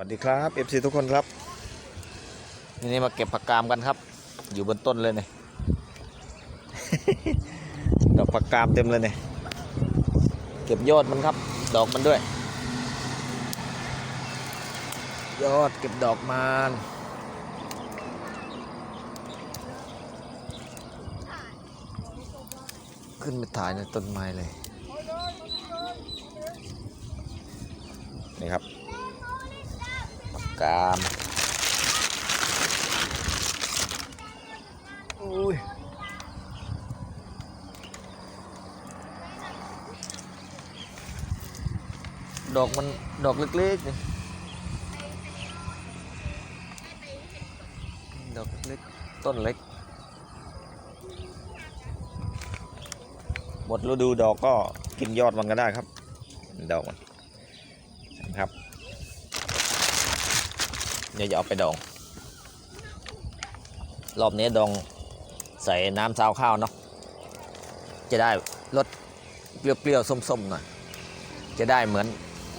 วัสดีครับเอฟซีทุกคนครับนี่นี่มาเก็บผักกามกันครับ อยู่บนต้นเลยเนี่ยดอกผักกามเต็มเลยเนี่ยเก็บยอดมันครับ ดอกมันด้วย ยอดเก็บดอกมันขึ้นไปถ่ายในต้นไม้เลยนี่ครับ กกามอุ้ยดอกมันดอกเล็กๆนี่ดอกเล็กๆต้นเล็ก หมดฤดูดอกก็กินยอดมันก็ได้ครับ ดอกมันนะครับ เดี๋ยวจะเอาไปดอง รอบนี้ดองใส่น้ำซาวข้าวเนาะ จะได้รสเปรี้ยวๆส้มๆหน่อย จะได้เหมือน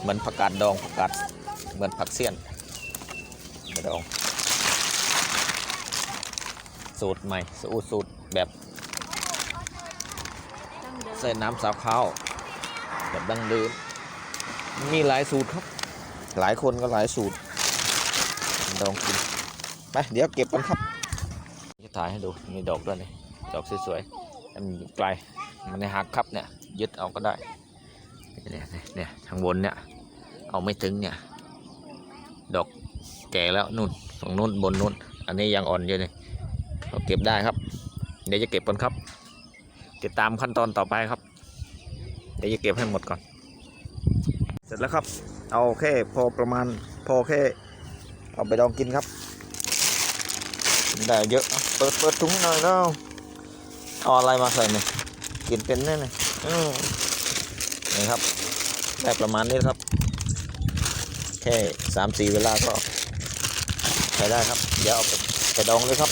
เหมือนผักกาดดองผักกาดเหมือนผักเสี้ยนไปดอง สูตรใหม่สูตรสูตรแบบใส่น้ำซาวข้าวแบบดั้งเดิมมีหลายสูตรครับ หลายคนก็หลายสูตร ลองกินไปเดี๋ยวเก็บกันครับจะถ่ายให้ดูมีดอกด้วยนี่ดอกสวยๆมันไกลมันในหักครับเนี่ยยึดเอาก็ได้เนี่ยเนี่ยทางบนเนี่ยเอาไม่ถึงเนี่ยดอกแก่แล้วนู่นตรงนู้นบนนู้น อันนี้ยังอ่อนอยู่เลยเราเก็บได้ครับ เดี๋ยวจะเก็บกันครับ ติดตามขั้นตอนต่อไปครับ เดี๋ยวจะเก็บให้หมดก่อน เสร็จแล้วครับ เอาแค่พอประมาณพอแค่ เอาไปดองกินครับ ได้เยอะ เปิดเปิดถุงหน่อยแล้วเอาอะไรมาใส่เนี่ยกินเป็นแน่เลยนี่ครับ ได้ประมาณนี้ครับ แค่สามสี่เวลาก็ใช้ได้ครับ เดี๋ยวเอาไปไปดองเลยครับ